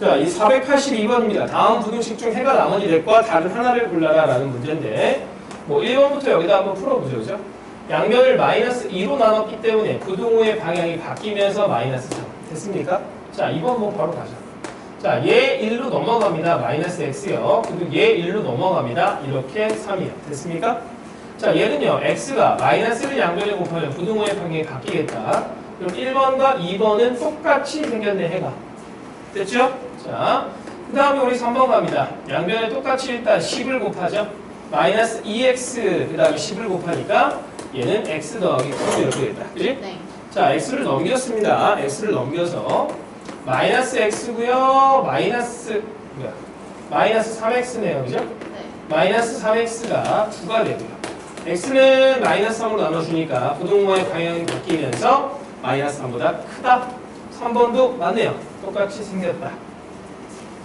자, 이 482번입니다. 다음 부등식 중 해가 나머지 넷과 다른 하나를 골라라 라는 문제인데 뭐 1번부터 여기다 한번 풀어보죠. 그죠? 양변을 마이너스 2로 나눴기 때문에 부등호의 방향이 바뀌면서 마이너스 3. 됐습니까? 자, 2번 뭐 바로 가자. 자, 얘 1로 넘어갑니다. 마이너스 x요. 그리고 얘 1로 넘어갑니다. 이렇게 3이요. 됐습니까? 자, 얘는요. x가 마이너스를 양변에 곱하면 부등호의 방향이 바뀌겠다. 그럼 1번과 2번은 똑같이 생겼네, 해가. 됐죠? 자, 그 다음에 우리 3번 갑니다. 양변에 똑같이 일단 10을 곱하죠. 마이너스 2x 그 다음에 10을 곱하니까 얘는 x 더하기 9 이렇게 됐다. 그지? 네. 자, x를 넘겼습니다. x를 넘겨서 마이너스 x고요. 마이너스 뭐야? 마이너스 3x네요. 그죠? 네. 마이너스 3x가 9가 되고요. x는 마이너스 3으로 나눠주니까 부동호의 방향이 바뀌면서 마이너스 3보다 크다. 3번도 맞네요. 똑같이 생겼다.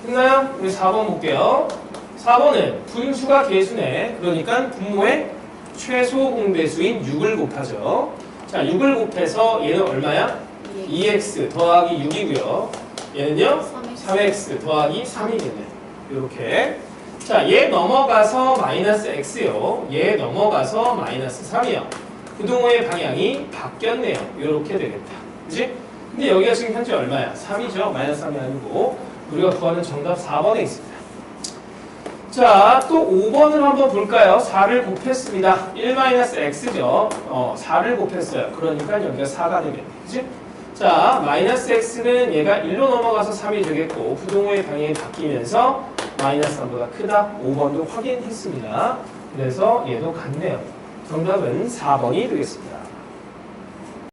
됐나요? 우리 4번 볼게요. 4번은 분수가 개수네. 그러니까 분모의 최소 공배수인 6을 곱하죠. 자, 6을 곱해서 얘는 얼마야? 2x 더하기 6이고요. 얘는요? 3x 더하기 3이겠네. 이렇게. 자, 얘 넘어가서 마이너스 x요. 얘 넘어가서 마이너스 3이요. 부동호의 방향이 바뀌었네요. 이렇게 되겠다. 그지? 근데 여기가 지금 현재 얼마야? 3이죠. 마이너스 3이 아니고. 우리가 구하는 정답 4번에 있습니다. 자, 또 5번을 한번 볼까요? 4를 곱했습니다. 1-x죠. 어, 4를 곱했어요. 그러니까 여기가 4가 되겠네. 그지? 자, 마이너스 x는 얘가 1로 넘어가서 3이 되겠고, 부동호의 방향이 바뀌면서 마이너스 3보다 크다. 5번도 확인했습니다. 그래서 얘도 같네요. 정답은 4번이 되겠습니다.